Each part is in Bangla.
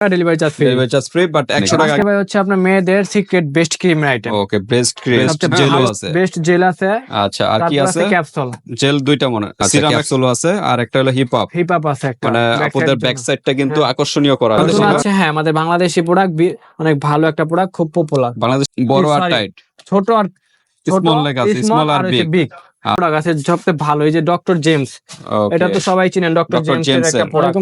Delivery charge free delivery charge free but একশো টাকা ভাই হচ্ছে আপনার মেয়েদের secret best cream item okay best cream gel আছে। বেস্ট জেল আছে। আচ্ছা আর কি আছে আছে? ক্যাপসুল জেল দুইটা মনে হয়। সিরাম ক্যাপসুল আছে আর একটা হলো হিপ আছে একটা মানে আপনাদের ব্যাক জন্য। সাইডটা কিন্তু হ্যাঁ। আকর্ষণীয় করা আছে হ্যাঁ আমাদের বাংলাদেশি প্রোডাক্ট অনেক ভালো একটা প্রোডাক্ট খুব পপুলার বাংলাদেশ বড় আর টাইট ছোট আর ছোট লেখা আছে, small আর বিগ প্রোডাক্ট আছে সবচেয়ে ভালো এই যে ডক্টর জেমস এটা তো সবাই চিনেন ডক্টর. জেমস এর একটা প্রোডাক্ট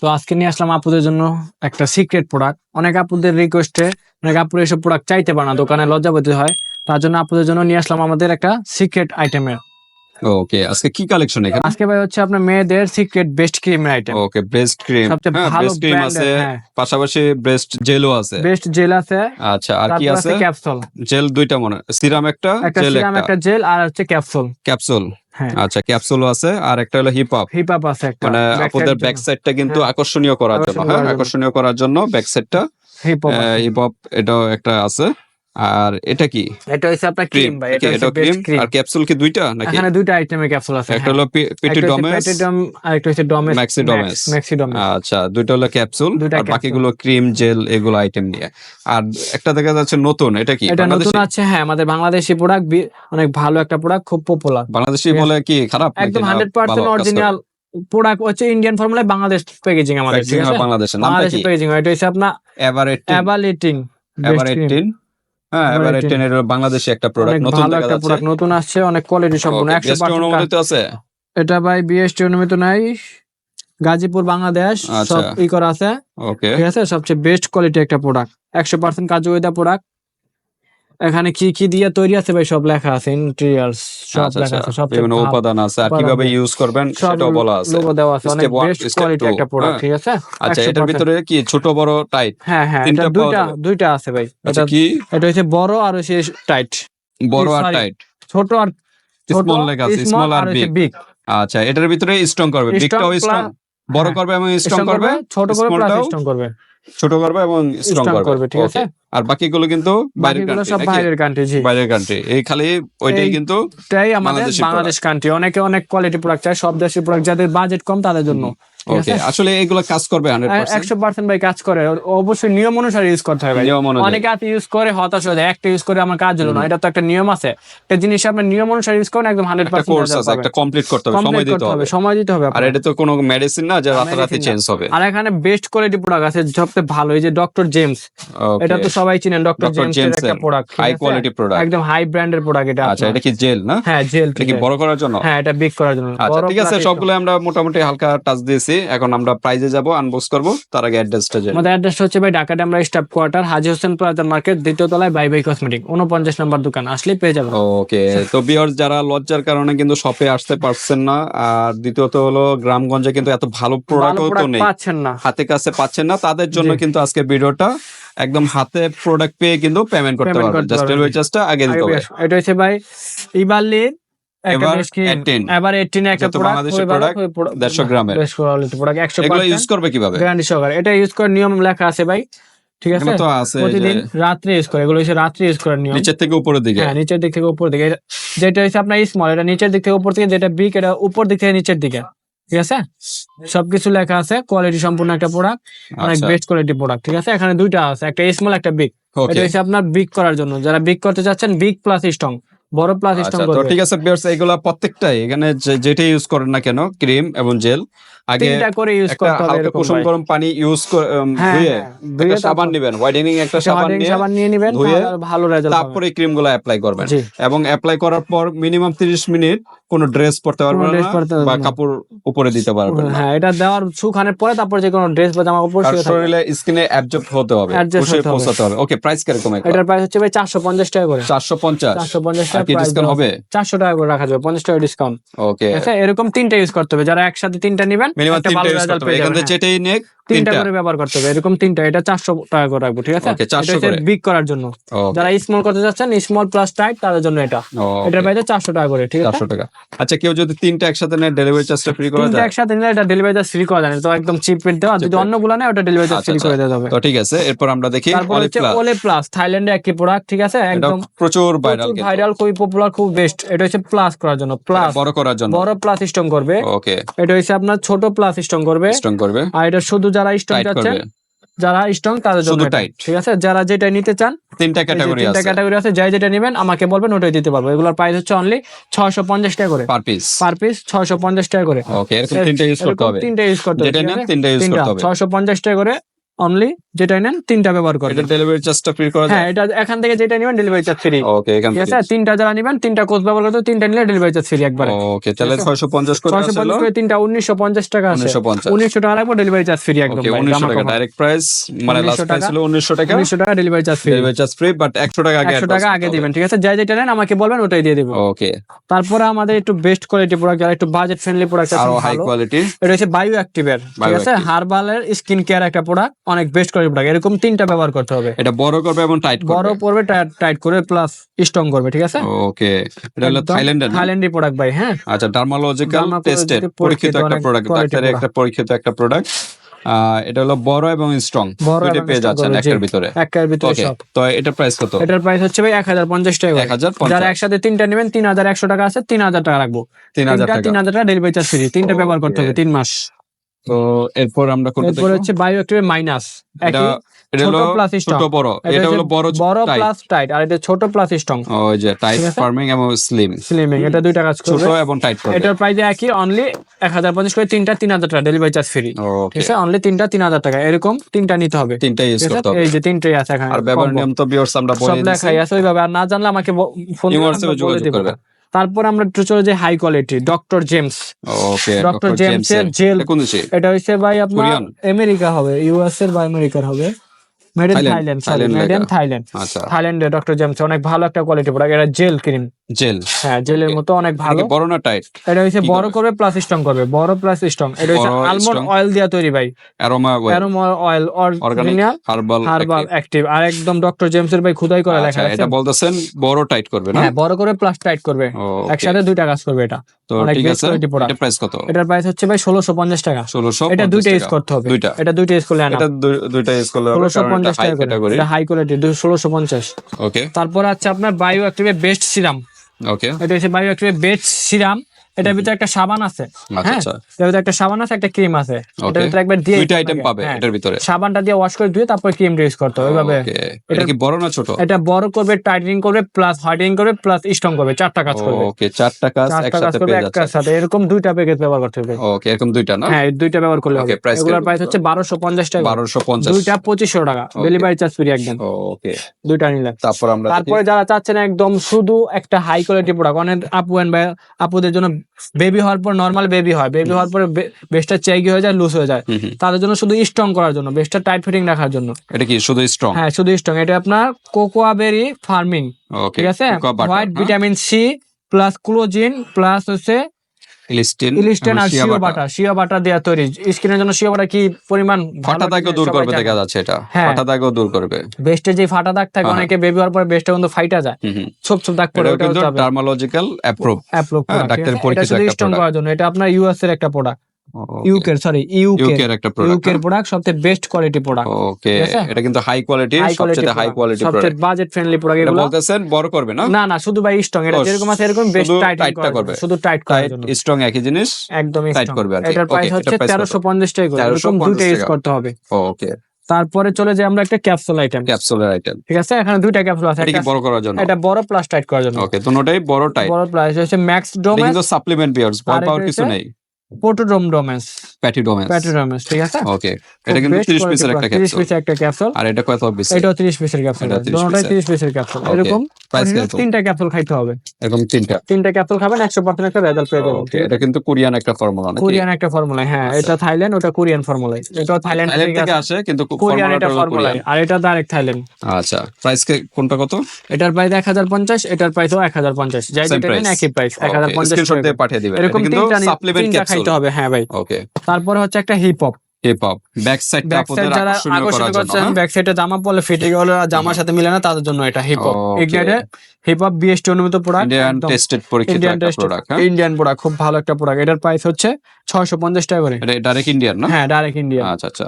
তো আজকে নিয়ে আসলাম আপুদের জন্য একটা সিক্রেট প্রোডাক্ট অনেক আপুদের রিকোয়েস্টে অনেক আপুর এসব প্রোডাক্ট চাইতে পারে না দোকানে লজ্জাবতী হয়। তার জন্য আপুদের জন্য নিয়ে আসলাম আমাদের একটা সিক্রেট আইটেমের ওকে আজকে কি কালেকশন এখানে? আজকে ভাই হচ্ছে আপনার মেয়েদের সিক্রেট বেস্ট ক্রিমের আইটেম ওকে ব্রেস্ট ক্রিম সবচেয়ে হ্যাঁ ভালো ক্রিম আছে হ্যাঁ। পাশাপাশি ব্রেস্ট জেলও আছে। বেস্ট জেল আছে আচ্ছা আর কি আছে? ক্যাপসুল জেল দুইটা মনে সিরাম একটা একটা জেল সিরাম একটা। একটা জেল আর হচ্ছে ক্যাপসুল ক্যাপসুল আচ্ছা ক্যাপসুলও আছে আর একটা হলো হিপ হপ হিপ হপ আছে একটা মানে আপনাদের ব্যাক সাইডটা কিন্তু। আকর্ষণীয় করার জন্য হ্যাঁ। আকর্ষণীয় করার জন্য ব্যাক সাইডটা হিপ হপ এটাও একটা আছে। আর এটা কি? এটা হচ্ছে আপনার ক্রিম ভাই এটা হচ্ছে ক্রিম আর ক্যাপসুল কি দুইটা নাকি? এখানে দুইটা আইটেমের ক্যাপসুল আছে একটা হলো পেটি ডমেস আর একটা হচ্ছে Domes Maxi Domes। Maxi Domes আচ্ছা দুইটা হলো ক্যাপসুল আর বাকিগুলো ক্রিম জেল এগুলো আইটেম নিয়ে। আর একটা দেখা যাচ্ছে নতুন এটা কি? এটা নতুন আছে হ্যাঁ আমাদের বাংলাদেশি প্রোডাক্ট অনেক ভালো একটা প্রোডাক্ট খুব পপুলার বাংলাদেশি বলে কি খারাপ একদম না হান্ড্রেড ভালো পার্সেন্ট কাজ করে? অরিজিনাল প্রোডাক্ট হচ্ছে ইন্ডিয়ান ফর্মুলায় বাংলাদেশ প্যাকেজিং আমাদের ঠিক আছে? বাংলাদেশের নামটা কি? প্যাকেজিং এটা হচ্ছে আপনার এভারেটিন অ্যাবালিটিং এভারেটিন হ্যাঁ এবারে বাংলাদেশি একটা প্রোডাক্ট নতুন একটা প্রোডাক্ট নতুন আসছে অনেক কোয়ালিটি সম্পূর্ণ অনুমোদিত আছে? এটা ভাই বিএসটি নাই। গাজীপুর বাংলাদেশ আচ্ছা। সব ই করা আছে। ওকে ঠিক আছে? সবচেয়ে বেস্ট কোয়ালিটি একটা প্রোডাক্ট একশো পার্সেন্ট কাজু ওয়েদা প্রোডাক্ট এখানে কি কি দিয়ে তৈরি আছে ভাই? সব লেখা আছে ইন্টেরিয়ালস সব আচ্ছা লেখা আচ্ছা আছে সব বিভিন্ন উপাদান আছে। আর কীভাবে ইউজ করবেন সেটাও বলা আছে। লোগো দেওয়া আছে। অনেক বেস্ট কোয়ালিটি একটা প্রোডাক্ট হ্যাঁ। ঠিক আছে? আচ্ছা এটার ভিতরে কি ছোট বড় টাইট হ্যাঁ হ্যাঁ তিনটা এটা দুইটা দুইটা আছে ভাই। আচ্ছা এটা কি? এটা হচ্ছে বড় আর হচ্ছে টাইট বড় আর টাইট ছোট আর স্মল লেখা আছে স্মল আর বিগ আচ্ছা এটার ভিতরে স্ট্রং করবে। বিগটাও স্ট্রং বড় করবে এবং স্ট্রং করবে? করবে ছোট করবে প্লাস স্ট্রং করবে। ছোট করবে এবং স্ট্রং করবে ঠিক আছে? আর বাকিগুলো কিন্তু বাইরের কান্ট্রি সব বাইরের কান্ট্রি জি। বাইরের কান্ট্রি এই খালি ওইটাই কিন্তু এটাই আমাদের বাংলাদেশ কান্ট্রি অনেকে অনেক কোয়ালিটি প্রোডাক্ট চায় সব দেশের প্রোডাক্ট যাদের বাজেট কম তাদের জন্য। ওকে আসলে এগুলো কাজ করবে হান্ড্রেড পার্সেন্ট একশো পার্সেন্ট ভাই কাজ করে। অবশ্যই নিয়ম অনুসারে ইউজ করতে হবে ভাই। অনেকে আছে ইউজ করে হতাশ হয়ে যায়। একটা ইউজ করে আমার কাজ হলো না এটা তো একটা নিয়ম আছে। একটা জিনিস আপনার নিয়ম অনুসারে ইউজ করেন একদম একটা কোর্স আছে একটা কমপ্লিট করতে হবে সময় দিতে হবে। সময় দিতে হবে আর এটা তো কোনো মেডিসিন না যে রাতারাতি চেঞ্জ হবে। আর এখানে বেস্ট কোয়ালিটি প্রোডাক্ট আছে সবচেয়ে ভালো এই যে ডক্টর জেমস এটা তো সবাই চিনেন ডক্টর জেমস এর একটা প্রোডাক্ট high quality product। একদম হাই ব্র্যান্ডের প্রোডাক্ট এটা আচ্ছা এটা কি জেল না? হ্যাঁ জেল এটা কি বড় করার জন্য? হ্যাঁ এটা বিগ করার জন্য। আচ্ছা ঠিক আছে সবগুলো আমরা মোটামুটি হালকা টাচ দিয়েছি। এখন আমরা প্রাইজে যাব আনবক্স করব তার আগে অ্যাড্রেসটা জানি আমাদের অ্যাড্রেস হচ্ছে ভাই ঢাকা আমরা staff quarter Haji Hossain plaza market দ্বিতীয় তলায় বাই বাই কসমেটিক উনপঞ্চাশ নম্বর দোকান আসলে পেয়ে যাবেন। ওকে তো বিয়ার যারা লজ্জার কারণে কিন্তু শপে আসতে পারছেন না আর দ্বিতীয়ত হলো গ্রামগঞ্জে কিন্তু এত ভালো প্রোডাক্টও তো নেই। পাচ্ছেন না। হাতে কাছে পাচ্ছেন না তাদের জন্য কিন্তু আজকে ভিডিওটা একদম হাতে প্রোডাক্ট পেয়ে কিন্তু পেমেন্ট করতে পারবেন। জাস্ট। ডেলিভারি চার্জটা আগে দিতে হবে। এটা হচ্ছে ভাই একটা এবার 18 এবার 18 একটা প্রোডাক্ট 150 গ্রামের। প্রোডাক্ট 100 এগুলো ইউজ করবে কীভাবে? গ্যারান্টি সহকারে এটা ইউজ করার নিয়ম লেখা আছে ভাই ঠিক আছে? তো আছে প্রতিদিন রাত্রে ইউজ করে এগুলো হচ্ছে রাত্রে ইউজ করার নিয়ম। নিচের থেকে উপরের দিকে। হ্যাঁ নিচের দিক থেকে উপর দিকে। যেটা হচ্ছে আপনার স্মল এটা নিচের দিক থেকে উপর দিকে যেটা বিগ এটা উপর দিক থেকে নিচের দিকে ঠিক আছে? সবকিছু লেখা আছে কোয়ালিটি সম্পূর্ণ একটা প্রোডাক্ট অনেক বেস্ট কোয়ালিটি প্রোডাক্ট ঠিক আছে? এখানে দুইটা আছে একটা স্মল একটা বিগ এটা হচ্ছে আপনার বিগ করার জন্য যারা বিগ করতে চাচ্ছেন বিগ প্লাস স্ট্রং বড় প্লাস আচ্ছা ঠিক আছে বিয়ার্স এগুলা প্রত্যেকটাই এখানে যেটাই ইউজ করেন না কেন ক্রিম এবং জেল আগে করে ইউজ করতে হবে হালকা কুসুম গরম পানি ইউজ হ্যাঁ, ধুয়ে হ্যাঁ, একটা সাবান নেবেন হোয়াইটেনিং একটা সাবান সাবান নিয়ে সাবান নিয়ে নেবেন ধুয়ে ভালো রেজাল্ট তারপরে অ্যাপ্লাই করবেন। এবং অ্যাপ্লাই করার পর মিনিমাম 30 মিনিট কোনো ড্রেস পরতে পারবেন না বা কাপড় উপরে দিতে পারবেন না। হ্যাঁ এটা দেওয়ার সুখানের পরে তারপর যে কোনো ড্রেস বা জামা কাপড় শুয়ে। শরীরে স্কিনে অ্যাবজর্ব হতে হবে। পৌঁছাতে হবে। ওকে প্রাইস কীরকম এটা এটার প্রাইস হচ্ছে ভাই চারশো পঞ্চাশ টাকা করে। 450 চারশো পঞ্চাশ আর টাকা কি ডিসকাউন্ট হবে? চারশো টাকা করে রাখা যাবে পঞ্চাশ টাকা ডিসকাউন্ট ওকে আছে এরকম তিনটা ইউজ করতে হবে। যারা একসাথে তিনটা নেবেন মিনিমাম তিনটা ইউজ করতে হবে। এখান থেকে যেটাই নেক হ্যাঁ। তিনটা। করে ব্যবহার করতে হবে। এরকম তিনটা এটা চারশো টাকা করে রাখব ঠিক আছে? 400 করে। বিগ করার জন্য। যারা স্মল করতে চাচ্ছেন স্মল প্লাস টাইট তাদের জন্য এটা। Okay, এটার প্রাইস চারশো টাকা করে ঠিক আছে? 400 টাকা। আচ্ছা কেউ যদি তিনটা একসাথে নেয় ডেলিভারি চার্জটা ফ্রি করা তিনটা একসাথে নিলে এটা ডেলিভারি চার্জ ফ্রি করা যায় তো একদম চিপ রেট দেওয়া। যদি অন্যগুলো নেয় ওটা ডেলিভারি চার্জ ফ্রি। করে দেওয়া যাবে। তো ঠিক আছে এরপর আমরা দেখি প্লাস ওলে প্লাস থাইল্যান্ডে একটি প্রোডাক্ট ঠিক আছে? একদম প্রচুর ভাইরাল ভাইরাল খুবই পপুলার খুব বেস্ট এটা হচ্ছে প্লাস করার জন্য প্লাস বড় করার জন্য। বড় প্লাস স্ট্রং করবে। ওকে এটা হচ্ছে আপনার ছোট প্লাস স্ট্রং করবে। স্ট্রং করবে। আর এটা শুধু যারা স্ট্রং চাচ্ছেন যারা স্ট্রং তাদের জন্য। ঠিক আছে? যারা যেটা নিতে চান তিনটা ক্যাটাগরি তিনটা ক্যাটাগরি আছে যাই যেটা নেবেন আমাকে বলবেন ওটাই দিতে পারব। এগুলোর প্রাইস হচ্ছে অনলি ছয়শো পঞ্চাশ টাকা করে। পার পিস পার পিস ছয়শো পঞ্চাশ টাকা করে। ওকে এরকম তিনটা ইউজ করতে হবে। তিনটা ইউজ করতে হবে যেটা নেন তিনটা ইউজ করতে হবে। ছয়শো পঞ্চাশ টাকা করে অনলি যেটা নেন তিনটা ব্যবহার করবেন। এটা ডেলিভারি চার্জটা ফ্রি করা হ্যাঁ এটা এখান থেকে যেটা নেবেন ডেলিভারি চার্জ ফ্রি ওকে এখান ঠিক থেকে। আছে? তিনটা যারা নেবেন তিনটা কোর্স ব্যবহার করতে তিনটা নিলে ডেলিভারি চার্জ ফ্রি একবারে। ওকে তাহলে ঠিক আছে? ছয়শো পঞ্চাশ করে ছয়শো আসলো পঞ্চাশ করে তিনটা উনিশশো পঞ্চাশ টাকা আছে। উনিশশো পঞ্চাশ। উনিশশো টাকা রাখব ডেলিভারি চার্জ ফ্রি একদম ওকে ভাই, উনিশশো জামা টাকা ডাইরেক্ট প্রাইস মানে লাস্ট প্রাইস। হলো উনিশশো টাকা। উনিশশো টাকা delivery charge free delivery charge free but একশো টাকা আগে একশো টাকা আগে দিবেন ঠিক আছে? যাই যেটা নেন আমাকে বলবেন ওটাই দিয়ে দেবো। ওকে তারপরে আমাদের একটু বেস্ট কোয়ালিটি প্রোডাক্ট যারা একটু বাজেট ফ্রেন্ডলি প্রোডাক্ট আছে আরও হাই কোয়ালিটি এটা হচ্ছে বায়ো অ্যাক্টিভের ঠিক আছে। হার্বালের স্কিন কেয়ার একটা প্রোডাক্ট অনেক বেস্ট কোয়ালিটি প্রোডাক্ট এরকম তিনটা ব্যবহার করতে হবে। এটা বড় করবে এবং টাইট করবে? বড় করবে টাইট করে প্লাস স্ট্রং করবে ঠিক আছে? ওকে এটা হলো থাইল্যান্ডের না? থাইল্যান্ডি প্রোডাক্ট ভাই হ্যাঁ? আচ্ছা ডার্মালজিক্যাল টেস্টেড পরীক্ষিত একটা প্রোডাক্ট ডাক্তারের একটা পরীক্ষিত একটা প্রোডাক্ট এটা হলো বড় এবং স্ট্রং এবং পেয়ে যাচ্ছেন একটার ভিতরে। একের ভিতরে সব। তো এটার প্রাইস কত? এটার প্রাইস হচ্ছে ভাই এক হাজার পঞ্চাশ টাকা এক হাজার যারা একসাথে তিনটা নেবেন তিন হাজার একশো টাকা আছে তিন হাজার টাকা রাখব। তিন হাজার টাকা। তিন হাজার টাকা ডেলিভারি চার্জ ফ্রি তিনটা ব্যবহার করতে হবে Okay. তিন মাস। তো এরপর আমরা কোনটা এরপর হচ্ছে বায়ো অ্যাক্টিভ মাইনাস এটা এটা ছোট হলো ছোট বড়। এটা হলো বড় বড় প্লাস টাইট আর এটা ছোট প্লাস স্ট্রং ওই যে টাইট ফার্মিং এবং স্লিম স্লিমিং এটা দুইটা কাজ ছোট এবং টাইট করবে। এটার প্রাইস একই অনলি এক হাজার পঞ্চাশ করে তিনটা তিন হাজার টাকা ডেলিভারি চার্জ ফ্রি ঠিক আছে? অনলি তিনটা তিন হাজার টাকা এরকম তিনটা নিতে হবে। তিনটা ইউজ করতে হবে। এই যে তিনটাই আছে এখানে আর ব্যবহার নিয়ম তো ভিউয়ার্স আমরা বলে দিয়েছি। লেখাই আছে ওইভাবে আর না জানলে আমাকে ফোন New যোগাযোগ করবে। তারপর আমরা একটু চলে যাই high quality doctor James okay doctor James এর জেল এটা হচ্ছে ভাই আপনার আমেরিকা হবে ইউএস এর বা আমেরিকার হবে। Made in Thailand, Thailand Thailand made in Thailand আচ্ছা। থাইল্যান্ডে ডক্টর জেমস অনেক ভালো একটা কোয়ালিটি প্রোডাক্ট এটা জেল ক্রিম জেল হ্যাঁ জেলের মতো অনেক ভালো। বড় না টাইট এটা হচ্ছে বড় করবে প্লাস স্ট্রং করবে। বড় প্লাস স্ট্রং এটা হচ্ছে আলমন্ড অয়েল দিয়া তৈরি ভাই। Aroma aroma oil organic herbal herbal active আর একদম ডক্টর জেমস এর ভাই খুদাই করে লেখা আছে। এটা বলতেছেন বড় টাইট করবে না? হ্যাঁ বড় করে প্লাস টাইট করবে। একসাথে দুইটা কাজ করবে এটা। তো অনেক ঠিক আছে। এটা প্রাইস কত? এটার প্রাইস হচ্ছে ভাই ষোলোশো পঞ্চাশ টাকা। ষোলোশো এটা দুইটা ইউজ করতে হবে। দুইটা। এটা দুইটা ইউজ করলে আনা। এটা দুইটা ইউজ করলে পঞ্চাশ হাই টাকা করে হাই কোয়ালিটি ষোলোশো পঞ্চাশ। ওকে তারপর আছে আপনার বায়ো অ্যাক্টিভের বেস্ট সিরাম ওকে এটা হচ্ছে বায়ো অ্যাক্টিভের বেস্ট সিরাম এটার ভিতরে একটা সাবান আছে। আচ্ছা হ্যাঁ? আচ্ছা। এটার ভিতরে একটা সাবান আছে একটা ক্রিম আছে। এটার ভিতরে একবার দিয়ে দুইটা আইটেম পাবে হ্যাঁ। এটার ভিতরে। সাবানটা দিয়ে ওয়াশ করে ধুয়ে তারপর ক্রিমটা ইউজ করতে হবে ওইভাবে এটা কি বড় না ছোট? এটা বড় করবে টাইটেনিং করবে প্লাস হোয়াইটেনিং করবে প্লাস স্ট্রং করবে। চারটা কাজ করবে। ওকে চারটা কাজ একসাথে পেয়ে যাচ্ছে সাথে। এরকম দুইটা প্যাকেজ ব্যবহার করতে হবে। ওকে এরকম দুইটা না? হ্যাঁ এই দুইটা ব্যবহার করলে হবে। এগুলোর প্রাইস হচ্ছে বারোশো পঞ্চাশ টাকা। বারোশো পঞ্চাশ। দুইটা পঁচিশশো টাকা। ডেলিভারি চার্জ ফ্রি একদম। ওকে দুইটা নিলে। তারপর আমরা তারপরে যারা চাচ্ছেন একদম শুধু একটা হাই কোয়ালিটি প্রোডাক্ট অনেক আপু এন্ড আপুদের জন্য বেবি হওয়ার পর নর্মাল বেবি হয়। বেবি হওয়ার পরে বেস্টটা চেগি হয়ে যায় লুজ হয়ে যায়। তাদের জন্য শুধু স্ট্রং করার জন্য বেস্টটা টাইট ফিটিং রাখার জন্য। এটা কি শুধু স্ট্রং হ্যাঁ শুধু স্ট্রং এটা আপনার কোকোয়া বেরি ফার্মিং ঠিক আছে? হোয়াইট হ্যাঁ? Vitamin C plus collagen plus হচ্ছে ইলিস্টিন ইলিস্টেন আর shea butter. Butter shea butter দেওয়া তৈরি। স্কিনের জন্য শিও কি পরিমাণ ফাটা দাগও দূর করবে দেখা যাচ্ছে এটা। হ্যাঁ। ফাটা দাগও দূর করবে। বেস্টে যে ফাটা দাগ থাকে হ্যাঁ। অনেকে বেবি হওয়ার পরে কিন্তু ফাইটা যায়। ছোপ ছোপ দাগ পড়ে ওটা কিন্তু অ্যাপ্রুভ অ্যাপ্রুভ ডাক্তারের পরীক্ষিত একটা এটা আপনার ইউএস এর একটা প্রোডাক্ট ইউকের সরি ইউকের একটা প্রোডাক্ট ইউকের প্রোডাক্ট সবচেয়ে বেস্ট কোয়ালিটি প্রোডাক্ট ওকে এটা কিন্তু হাই কোয়ালিটি সবচেয়ে হাই কোয়ালিটি সবচেয়ে বাজেট ফ্রেন্ডলি প্রোডাক্ট এগুলো। বলতেছেন বড় করবে না? না না শুধু ভাই স্ট্রং এটা যেরকম আছে এরকম বেস্ট টাইট করবে। শুধু টাইট করার জন্য। স্ট্রং একই জিনিস? একদমই strong। করবে আর এটার প্রাইস হচ্ছে এটার price কত? তেরোশো পঞ্চাশ টাকা করে। এরকম 1350 দুইটা ইউজ করতে হবে। ওকে তারপরে চলে যাই আমরা একটা ক্যাপসুল আইটেম ক্যাপসুলের আইটেম ঠিক আছে? এখানে দুইটা ক্যাপসুল আছে। এটা বড় করার জন্য? এটা বড় প্লাস টাইট করার জন্য। ওকে দুটোটাই বড় টাইপ বড় প্লাস হচ্ছে ম্যাক্স ডোমেস কিন্তু সাপ্লিমেন্ট বিয়ার্স ভয় পাওয়ার কিছু নেই। পোটোড্রোম ডোমেস প্যাটিডোমেন্স ঠিক আছে? ওকে এটা কিন্তু 30 পিসের একটা 30 পিসের একটা ক্যাপসুল আর এটা কত পিস এটাও 30 পিসের ক্যাপসুল দুটোটাই 30 পিসের। ক্যাপসুল এরকম প্রাইস continuous কত তিনটা ক্যাপসুল খাইতে হবে। এরকম তিনটা। তিনটা ক্যাপসুল খাবেন 100% একটা রেজাল্ট পেয়ে যাবেন এটা কিন্তু কোরিয়ান একটা ফর্মুলা নাকি? কোরিয়ান একটা ফর্মুলা হ্যাঁ এটা থাইল্যান্ড ওটা কোরিয়ান ফর্মুলা এটাও থাইল্যান্ড থেকে আসে। কিন্তু কোরিয়ান এটা ফর্মুলা আর এটা ডাইরেক্ট থাইল্যান্ড আচ্ছা প্রাইস কোনটা কত? এটার প্রাইস প্রাইসও যাই. একই প্রাইস স্ক্রিনশট দিয়ে পাঠিয়ে দিবেন। এরকম তিনটা সাপ্লিমেন্ট খাইতে হবে হ্যাঁ ভাই। ওকে তারপরে হচ্ছে একটা hip hop hip hop back side যারা আকর্ষণ করছেন হ্যাঁ? ব্যাক সাইডে জামা পরলে ফিটিং হলে আর জামার সাথে মিলে না তাদের জন্য এটা হিপ হপ ইগনাইটে হিপ হপ বিএসটি অনুমোদিত প্রোডাক্ট ইন্ডিয়ান টেস্টেড পরীক্ষিত ইন্ডিয়ান একটা প্রোডাক্ট ইন্ডিয়ান প্রোডাক্ট খুব ভালো একটা প্রোডাক্ট এটার প্রাইস হচ্ছে ছয়শো পঞ্চাশ টাকা করে। এটা ডাইরেক্ট ইন্ডিয়ান না? হ্যাঁ ডাইরেক্ট ইন্ডিয়া আচ্ছা আচ্ছা।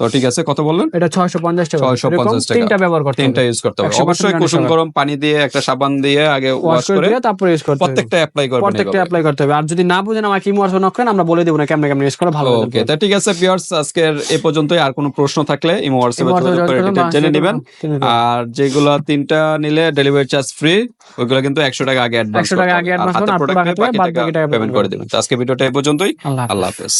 তো ঠিক আছে কত বললেন? এটা ছয়শো পঞ্চাশ টাকা। 650 এরকম টাকা। তিনটা ব্যবহার করতে তিনটা ইউজ করতে হবে। অবশ্যই কুসুম গরম পানি দিয়ে একটা সাবান দিয়ে আগে ওয়াশ করে তারপরে ইউজ করতে হবে। প্রত্যেকটা অ্যাপ্লাই করবেন প্রত্যেকটা অ্যাপ্লাই করতে হবে। আর যদি না বুঝেন আমাকে ইমো করেন আমরা বলে দেবো না কেমনে কেমনে ইউজ করে ভালো ওকে তা ঠিক আছে ভিউয়ার্স আজকের এ পর্যন্তই। আর কোনো প্রশ্ন থাকলে ইমো হোয়াটসঅ্যাপে যোগাযোগ করে detail জেনে নেবেন। আর যেগুলো তিনটা নিলে ডেলিভারি চার্জ ফ্রি ওইগুলো কিন্তু একশো টাকা আগে অ্যাডভান্স 100 টাকা আগে করুন, আর বাকি টাকা পেমেন্ট করে দিবেন। আজকে ভিডিওটা এই পর্যন্তই। আল্লাহ হাফেজ।